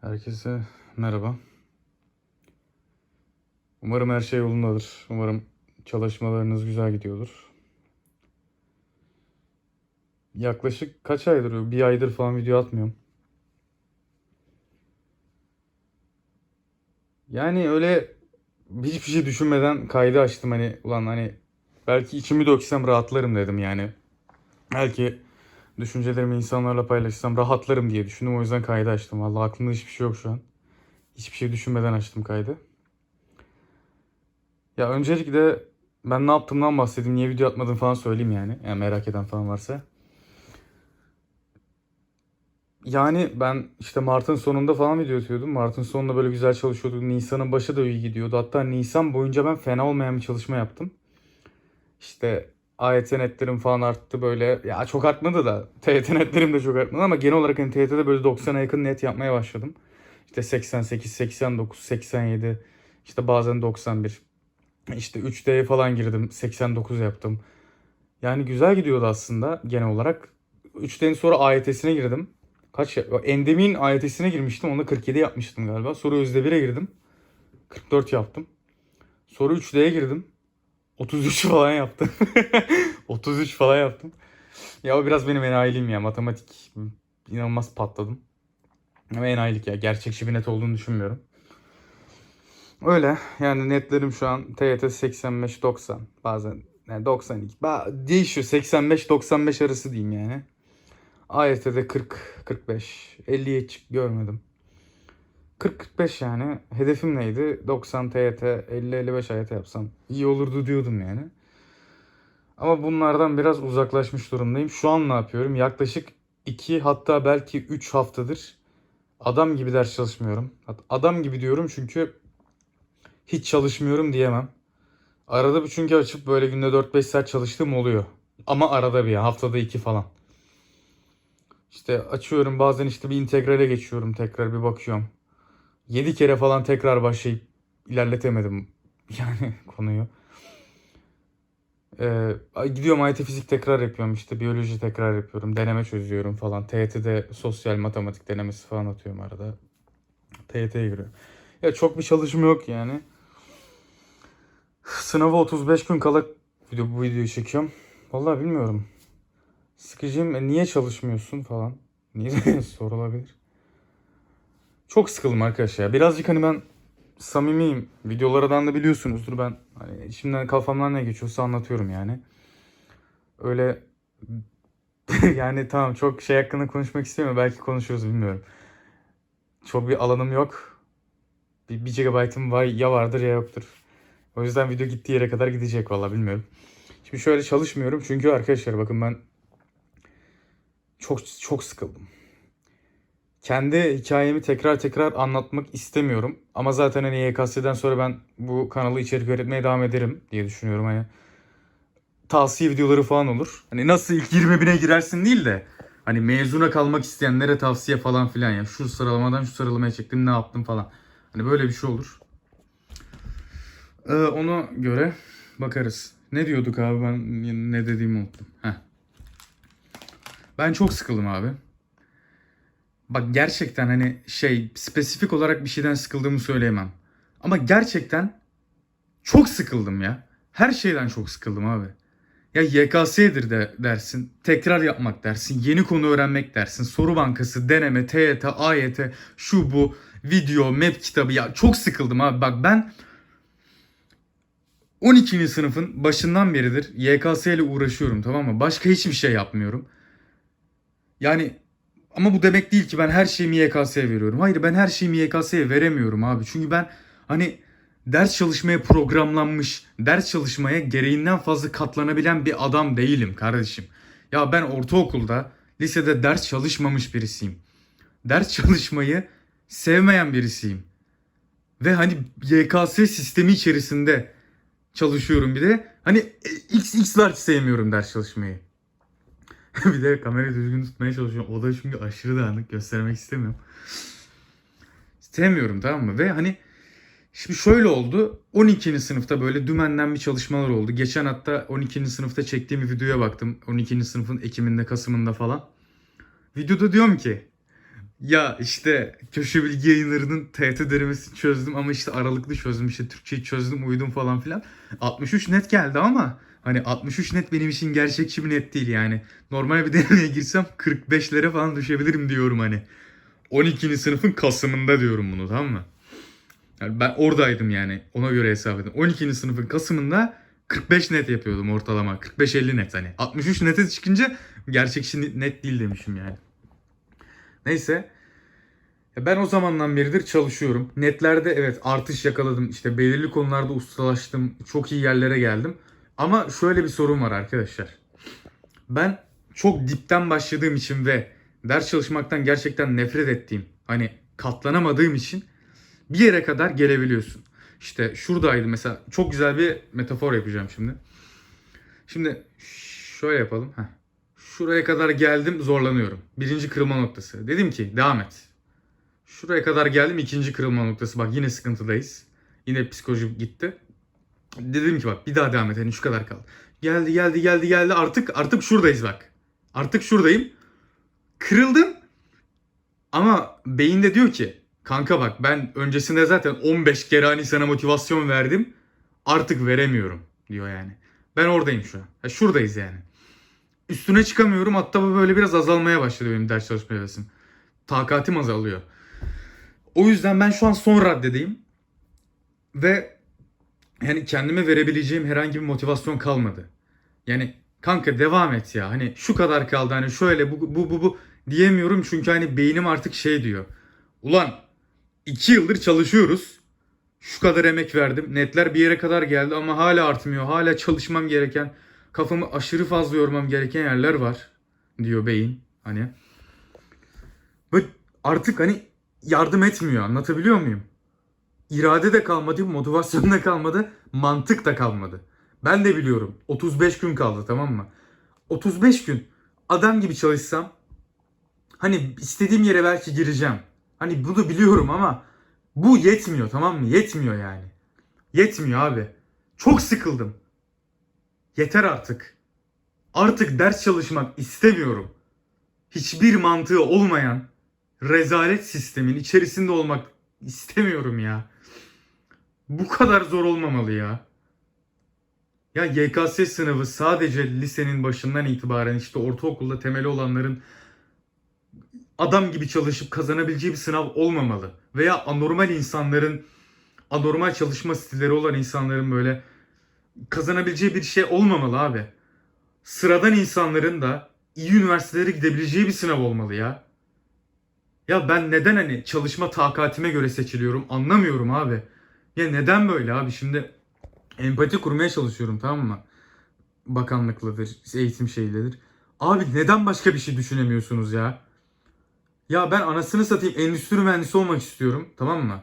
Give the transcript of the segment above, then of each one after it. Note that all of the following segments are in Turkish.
Herkese merhaba. Umarım her şey yolundadır. Umarım çalışmalarınız güzel gidiyordur. Yaklaşık kaç aydır, bir aydır falan video atmıyorum. Yani öyle hiçbir şey düşünmeden kaydı açtım hani ulan hani belki içimi döksem rahatlarım dedim yani. Belki düşüncelerimi insanlarla paylaşsam rahatlarım diye düşündüm. O yüzden kaydı açtım. Vallahi aklımda hiçbir şey yok şu an. Hiçbir şey düşünmeden açtım kaydı. Ya öncelikle ben ne yaptığımdan bahsedeyim. Niye video atmadım falan söyleyeyim yani. Yani merak eden falan varsa. Yani ben işte Mart'ın sonunda falan video atıyordum. Mart'ın sonunda böyle güzel çalışıyorduk. Nisan'ın başı da iyi gidiyordu. Hatta Nisan boyunca ben fena olmayan bir çalışma yaptım. İşte AYT netlerim falan arttı böyle. Ya çok artmadı da. TYT netlerim de çok artmadı ama genel olarak hani TYT'de böyle 90'a yakın net yapmaya başladım. İşte 88, 89, 87, işte bazen 91. İşte 3D'ye falan girdim. 89 yaptım. Yani güzel gidiyordu aslında genel olarak. 3D'nin sonra AYT'sine girdim. Kaç ya? Endemik'in AYT'sine girmiştim. Onda 47 yapmıştım galiba. Sonra Özde 1'e girdim. 44 yaptım. Sonra 3D'ye girdim. 33 falan yaptım. 33 falan yaptım. Ya o biraz benim enayiliğim ya. Matematik inanılmaz patladım. Ama enayilik ya. Gerçekçi bir net olduğunu düşünmüyorum. Öyle. Yani netlerim şu an TYT 85-90. Bazen yani 92. Ba- Değişiyor. 85-95 arası diyeyim yani. AYT'de 40-45. 50'ye hiç görmedim. 40-45 yani. Hedefim neydi? 90 TYT, 50-55 AYT yapsam iyi olurdu diyordum yani. Ama bunlardan biraz uzaklaşmış durumdayım. Şu an ne yapıyorum? Yaklaşık 2 hatta belki 3 haftadır adam gibi ders çalışmıyorum. Adam gibi diyorum çünkü hiç çalışmıyorum diyemem. Arada bir çünkü açıp böyle günde 4-5 saat çalıştığım oluyor. Ama arada bir haftada 2 falan. İşte açıyorum bazen işte bir integrale geçiyorum tekrar bir bakıyorum. 7 kere falan tekrar başlayıp ilerletemedim yani konuyu. Ee, gidiyorum AYT fizik tekrar yapıyorum işte biyoloji tekrar yapıyorum deneme çözüyorum falan. TYT'de sosyal matematik denemesi falan atıyorum arada. TYT'ye giriyorum. Ya çok bir çalışma yok yani. Sınava 35 gün kala video, bu videoyu çekiyorum. Vallahi bilmiyorum. Sıkıcıyım. E, niye çalışmıyorsun falan. Niye sorulabilir. Çok sıkıldım arkadaşlar. ya. Birazcık hani ben samimiyim. Videolardan da biliyorsunuzdur ben hani içimden kafamdan ne geçiyorsa anlatıyorum yani. Öyle yani tamam çok şey hakkında konuşmak istemiyorum. Belki konuşuruz bilmiyorum. Çok bir alanım yok. Bir, bir gigabaytım var ya vardır ya yoktur. O yüzden video gittiği yere kadar gidecek valla bilmiyorum. Şimdi şöyle çalışmıyorum çünkü arkadaşlar bakın ben çok çok sıkıldım. Kendi hikayemi tekrar tekrar anlatmak istemiyorum. Ama zaten hani YKS'den sonra ben bu kanalı içerik üretmeye devam ederim diye düşünüyorum. Hani tavsiye videoları falan olur. Hani nasıl ilk 20 bine girersin değil de hani mezuna kalmak isteyenlere tavsiye falan filan ya. Şu sıralamadan şu sıralamaya çektim ne yaptım falan. Hani böyle bir şey olur. Ee, ona göre bakarız. Ne diyorduk abi ben ne dediğimi unuttum. Heh. Ben çok sıkıldım abi. Bak gerçekten hani şey spesifik olarak bir şeyden sıkıldığımı söyleyemem. Ama gerçekten çok sıkıldım ya. Her şeyden çok sıkıldım abi. Ya YKS'dir de dersin, tekrar yapmak dersin, yeni konu öğrenmek dersin, soru bankası, deneme, TYT, AYT, şu bu, video, map kitabı ya çok sıkıldım abi. Bak ben 12. sınıfın başından beridir YKS ile uğraşıyorum tamam mı? Başka hiçbir şey yapmıyorum. Yani ama bu demek değil ki ben her şeyimi YKS'ye veriyorum. Hayır ben her şeyimi YKS'ye veremiyorum abi. Çünkü ben hani ders çalışmaya programlanmış, ders çalışmaya gereğinden fazla katlanabilen bir adam değilim kardeşim. Ya ben ortaokulda, lisede ders çalışmamış birisiyim. Ders çalışmayı sevmeyen birisiyim. Ve hani YKS sistemi içerisinde çalışıyorum bir de. Hani x x'lar sevmiyorum ders çalışmayı. bir de kamerayı düzgün tutmaya çalışıyorum. O da çünkü aşırı dağınık göstermek istemiyorum. Sevmiyorum tamam mı? Ve hani şimdi şöyle oldu. 12. sınıfta böyle dümenden bir çalışmalar oldu. Geçen hatta 12. sınıfta çektiğim bir videoya baktım. 12. sınıfın Ekim'inde Kasım'ında falan. Videoda diyorum ki Ya işte köşe bilgi yayınlarının TYT denemesini çözdüm ama işte aralıklı çözdüm işte Türkçeyi çözdüm uyudum falan filan. 63 net geldi ama hani 63 net benim için gerçekçi bir net değil yani. Normal bir denemeye girsem 45'lere falan düşebilirim diyorum hani. 12. sınıfın Kasım'ında diyorum bunu tamam mı? Yani ben oradaydım yani ona göre hesap edin. 12. sınıfın Kasım'ında 45 net yapıyordum ortalama. 45-50 net hani. 63 nete çıkınca gerçekçi net değil demişim yani. Neyse. Ben o zamandan beridir çalışıyorum. Netlerde evet artış yakaladım. İşte belirli konularda ustalaştım. Çok iyi yerlere geldim. Ama şöyle bir sorun var arkadaşlar. Ben çok dipten başladığım için ve ders çalışmaktan gerçekten nefret ettiğim, hani katlanamadığım için bir yere kadar gelebiliyorsun. İşte şuradaydı mesela. Çok güzel bir metafor yapacağım şimdi. Şimdi şöyle yapalım. Heh. Şuraya kadar geldim zorlanıyorum. Birinci kırılma noktası. Dedim ki devam et. Şuraya kadar geldim ikinci kırılma noktası. Bak yine sıkıntıdayız. Yine psikoloji gitti. Dedim ki bak bir daha devam et. Hani şu kadar kaldı. Geldi geldi geldi geldi. Artık artık şuradayız bak. Artık şuradayım. Kırıldım. Ama beyinde diyor ki kanka bak ben öncesinde zaten 15 kere hani sana motivasyon verdim. Artık veremiyorum diyor yani. Ben oradayım şu an. Ha, şuradayız yani. Üstüne çıkamıyorum. Hatta bu böyle biraz azalmaya başladı benim ders çalışma hevesim. Takatim azalıyor. O yüzden ben şu an son raddedeyim. Ve yani kendime verebileceğim herhangi bir motivasyon kalmadı. Yani kanka devam et ya. Hani şu kadar kaldı hani şöyle bu bu bu, bu diyemiyorum çünkü hani beynim artık şey diyor. Ulan iki yıldır çalışıyoruz. Şu kadar emek verdim. Netler bir yere kadar geldi ama hala artmıyor. Hala çalışmam gereken, kafamı aşırı fazla yormam gereken yerler var diyor beyin. Hani ve artık hani yardım etmiyor. Anlatabiliyor muyum? İrade de kalmadı, motivasyon da kalmadı, mantık da kalmadı. Ben de biliyorum. 35 gün kaldı tamam mı? 35 gün adam gibi çalışsam hani istediğim yere belki gireceğim. Hani bunu biliyorum ama bu yetmiyor tamam mı? Yetmiyor yani. Yetmiyor abi. Çok sıkıldım. Yeter artık. Artık ders çalışmak istemiyorum. Hiçbir mantığı olmayan rezalet sistemin içerisinde olmak istemiyorum ya. Bu kadar zor olmamalı ya. Ya YKS sınavı sadece lisenin başından itibaren işte ortaokulda temeli olanların adam gibi çalışıp kazanabileceği bir sınav olmamalı. Veya anormal insanların anormal çalışma stilleri olan insanların böyle kazanabileceği bir şey olmamalı abi. Sıradan insanların da iyi üniversitelere gidebileceği bir sınav olmalı ya. Ya ben neden hani çalışma takatime göre seçiliyorum anlamıyorum abi. Ya neden böyle abi şimdi empati kurmaya çalışıyorum tamam mı? Bakanlıkladır, eğitim şeyledir. Abi neden başka bir şey düşünemiyorsunuz ya? Ya ben anasını satayım endüstri mühendisi olmak istiyorum tamam mı?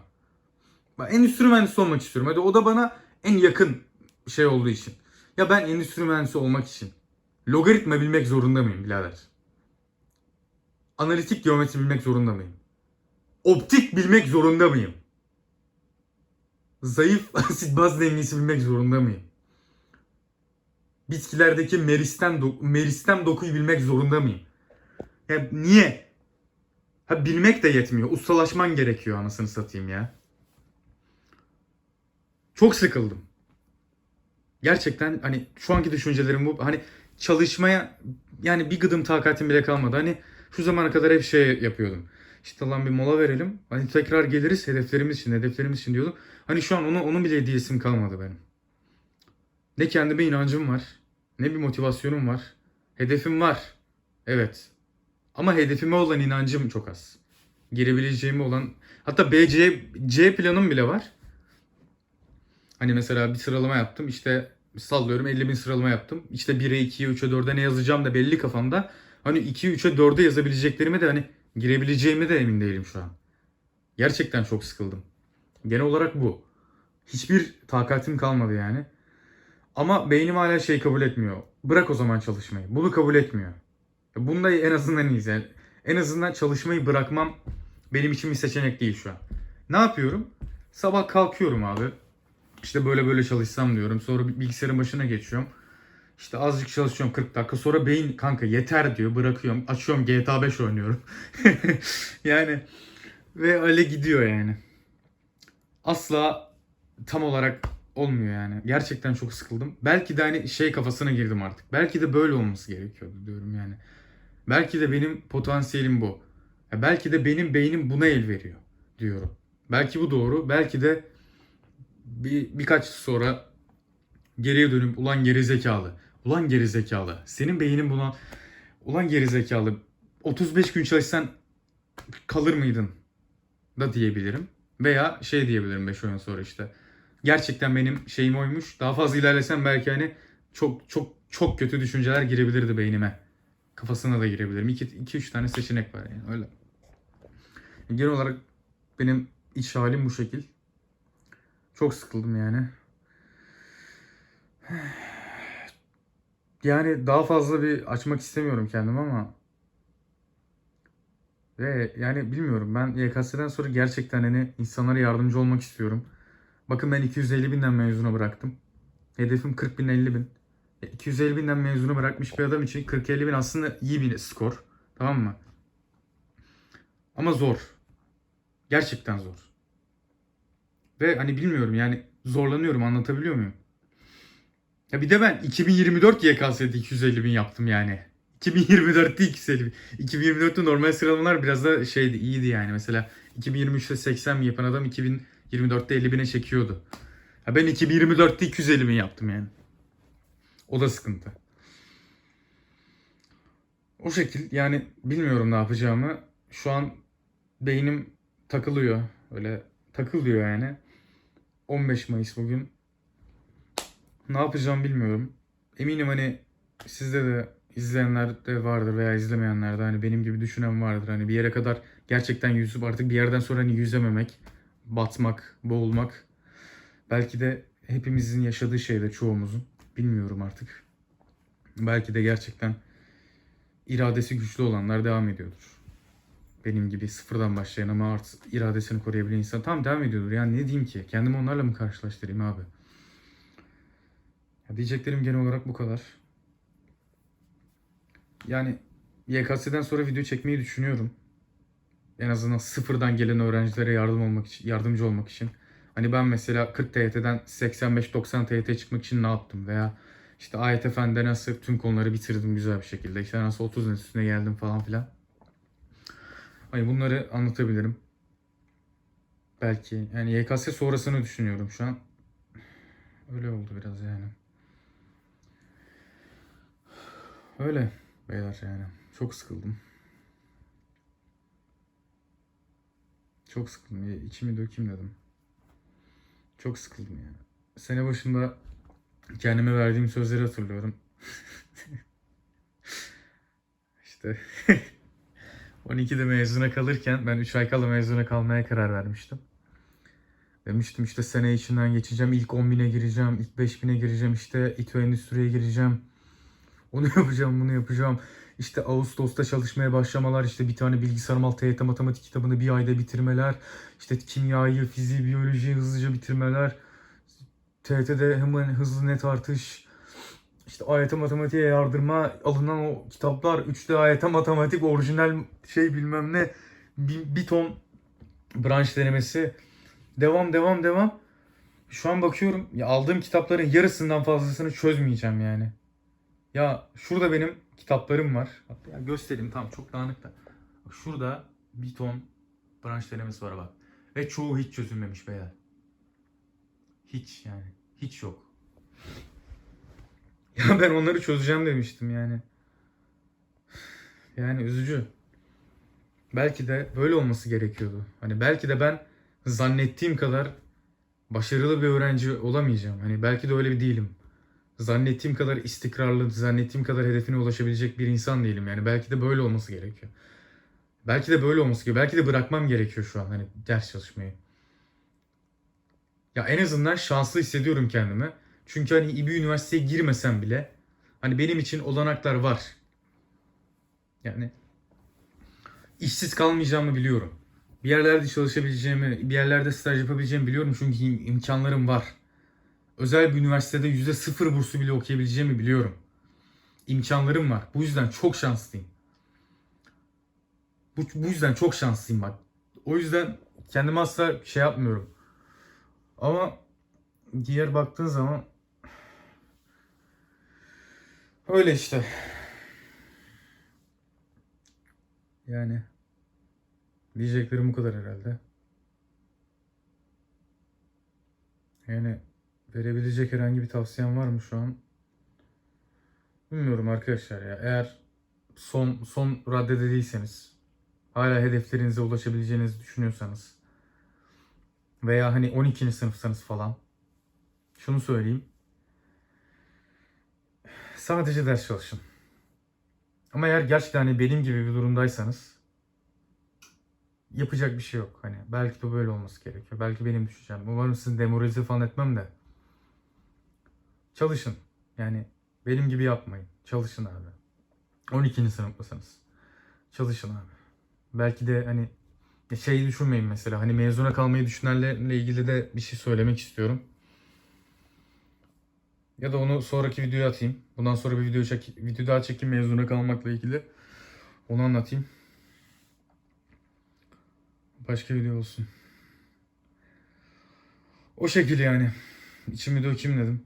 Ben endüstri mühendisi olmak istiyorum. Hadi o da bana en yakın şey olduğu için. Ya ben endüstri mühendisi olmak için logaritma bilmek zorunda mıyım birader? Analitik geometri bilmek zorunda mıyım? Optik bilmek zorunda mıyım? Zayıf asit baz dengesi bilmek zorunda mıyım? Bitkilerdeki meristem, do- meristem dokuyu bilmek zorunda mıyım? Ya niye? Ha bilmek de yetmiyor. Ustalaşman gerekiyor anasını satayım ya. Çok sıkıldım. Gerçekten hani şu anki düşüncelerim bu. Hani çalışmaya yani bir gıdım takatim bile kalmadı. Hani şu zamana kadar hep şey yapıyordum. İşte lan bir mola verelim. Hani tekrar geliriz hedeflerimiz için, hedeflerimiz için diyordum. Hani şu an onu, onun bile diyesim kalmadı benim. Ne kendime inancım var, ne bir motivasyonum var. Hedefim var. Evet. Ama hedefime olan inancım çok az. Girebileceğime olan hatta B, C, C planım bile var. Hani mesela bir sıralama yaptım. İşte sallıyorum 50 bin sıralama yaptım. İşte 1'e 2'ye 3'e 4'e ne yazacağım da belli kafamda. Hani 2'ye 3'e 4'e yazabileceklerime de hani girebileceğime de emin değilim şu an. Gerçekten çok sıkıldım. Genel olarak bu. Hiçbir takatim kalmadı yani. Ama beynim hala şey kabul etmiyor. Bırak o zaman çalışmayı. Bunu kabul etmiyor. Bunda en azından iyiyiz yani. En azından çalışmayı bırakmam benim için bir seçenek değil şu an. Ne yapıyorum? Sabah kalkıyorum abi. İşte böyle böyle çalışsam diyorum. Sonra bilgisayarın başına geçiyorum. İşte azıcık çalışıyorum 40 dakika sonra beyin kanka yeter diyor bırakıyorum açıyorum GTA 5 oynuyorum. yani ve öyle gidiyor yani. Asla tam olarak olmuyor yani. Gerçekten çok sıkıldım. Belki de hani şey kafasına girdim artık. Belki de böyle olması gerekiyordu diyorum yani. Belki de benim potansiyelim bu. Belki de benim beynim buna el veriyor diyorum. Belki bu doğru. Belki de bir birkaç sonra geriye dönüp ulan geri zekalı. Ulan geri zekalı. Senin beynin buna ulan geri zekalı. 35 gün çalışsan kalır mıydın da diyebilirim. Veya şey diyebilirim 5 oyun sonra işte. Gerçekten benim şeyim oymuş. Daha fazla ilerlesem belki hani çok çok çok kötü düşünceler girebilirdi beynime. Kafasına da girebilirim. 2-3 tane seçenek var yani öyle. Genel olarak benim iç halim bu şekil. Çok sıkıldım yani. Yani daha fazla bir açmak istemiyorum kendimi ama ve yani bilmiyorum ben YKS'den sonra gerçekten hani insanlara yardımcı olmak istiyorum. Bakın ben 250 binden mezuna bıraktım. Hedefim 40 bin 50 bin. E, 250 binden mezunu bırakmış bir adam için 40-50 bin aslında iyi bir skor. Tamam mı? Ama zor. Gerçekten zor. Ve hani bilmiyorum yani zorlanıyorum anlatabiliyor muyum? Ya bir de ben 2024 YKS'de 250 bin yaptım yani. 2024'te 250 bin. 2024'te normal sıralamalar biraz da şeydi iyiydi yani. Mesela 2023'te 80 bin yapan adam 2024'te 50 bine çekiyordu. Ya ben 2024'te 250 bin yaptım yani. O da sıkıntı. O şekil yani bilmiyorum ne yapacağımı. Şu an beynim takılıyor. Öyle takılıyor yani. 15 Mayıs bugün. Ne yapacağım bilmiyorum. Eminim hani sizde de izleyenler de vardır veya izlemeyenler de hani benim gibi düşünen vardır. Hani bir yere kadar gerçekten yüzüp artık bir yerden sonra hani yüzememek, batmak, boğulmak. Belki de hepimizin yaşadığı şey de çoğumuzun. Bilmiyorum artık. Belki de gerçekten iradesi güçlü olanlar devam ediyordur. Benim gibi sıfırdan başlayan ama artık iradesini koruyabilen insan tam devam ediyordur. Yani ne diyeyim ki? Kendimi onlarla mı karşılaştırayım abi? Ya diyeceklerim genel olarak bu kadar. Yani YKS'den sonra video çekmeyi düşünüyorum. En azından sıfırdan gelen öğrencilere yardım olmak için, yardımcı olmak için. Hani ben mesela 40 TYT'den 85-90 TYT çıkmak için ne yaptım veya işte AYT Fen'de nasıl tüm konuları bitirdim güzel bir şekilde. İşte nasıl 30 net üstüne geldim falan filan. Hani bunları anlatabilirim. Belki yani YKS sonrasını düşünüyorum şu an. Öyle oldu biraz yani. Öyle beyler yani. Çok sıkıldım. Çok sıkıldım. İçimi dökeyim dedim. Çok sıkıldım yani. Sene başında kendime verdiğim sözleri hatırlıyorum. işte 12'de mezuna kalırken ben 3 ay kala mezuna kalmaya karar vermiştim. Demiştim işte sene içinden geçeceğim. ilk 10.000'e gireceğim. ilk 5.000'e gireceğim. işte İTÜ Endüstri'ye gireceğim. Onu yapacağım, bunu yapacağım. İşte Ağustos'ta çalışmaya başlamalar, işte bir tane bilgisayar mal TYT matematik kitabını bir ayda bitirmeler, işte kimyayı, fiziği, biyolojiyi hızlıca bitirmeler, TYT'de hemen hızlı net artış, işte AYT matematiğe yardırma, alınan o kitaplar, 3'te AYT matematik, orijinal şey bilmem ne, bir, bir ton branş denemesi, devam devam devam. Şu an bakıyorum ya aldığım kitapların yarısından fazlasını çözmeyeceğim yani. Ya şurada benim kitaplarım var. Ya göstereyim tamam çok dağınık da. Bak şurada bir ton branş denemesi var bak. Ve çoğu hiç çözülmemiş beyler. Hiç yani. Hiç yok. Ya ben onları çözeceğim demiştim yani. Yani üzücü. Belki de böyle olması gerekiyordu. Hani belki de ben zannettiğim kadar başarılı bir öğrenci olamayacağım. Hani belki de öyle bir değilim zannettiğim kadar istikrarlı, zannettiğim kadar hedefine ulaşabilecek bir insan değilim. Yani belki de böyle olması gerekiyor. Belki de böyle olması gerekiyor. Belki de bırakmam gerekiyor şu an hani ders çalışmayı. Ya en azından şanslı hissediyorum kendimi. Çünkü hani iyi üniversiteye girmesem bile hani benim için olanaklar var. Yani işsiz kalmayacağımı biliyorum. Bir yerlerde çalışabileceğimi, bir yerlerde staj yapabileceğimi biliyorum çünkü imkanlarım var özel bir üniversitede yüzde sıfır burslu bile okuyabileceğimi biliyorum. imkanlarım var. Bu yüzden çok şanslıyım. Bu, bu yüzden çok şanslıyım bak. O yüzden kendime asla şey yapmıyorum. Ama diğer baktığın zaman öyle işte. Yani diyeceklerim bu kadar herhalde. Yani verebilecek herhangi bir tavsiyem var mı şu an? Bilmiyorum arkadaşlar ya. Eğer son son raddede değilseniz, hala hedeflerinize ulaşabileceğinizi düşünüyorsanız veya hani 12. sınıfsanız falan şunu söyleyeyim. Sadece ders çalışın. Ama eğer gerçekten hani benim gibi bir durumdaysanız yapacak bir şey yok. Hani belki de böyle olması gerekiyor. Belki benim düşüncem. Umarım sizi demoralize falan etmem de. Çalışın. Yani benim gibi yapmayın. Çalışın abi. 12. sınıftasınız. Çalışın abi. Belki de hani şey düşünmeyin mesela. Hani mezuna kalmayı düşünenlerle ilgili de bir şey söylemek istiyorum. Ya da onu sonraki videoya atayım. Bundan sonra bir video çek video daha çekeyim mezuna kalmakla ilgili. Onu anlatayım. Başka video olsun. O şekilde yani. İçimi dökeyim dedim.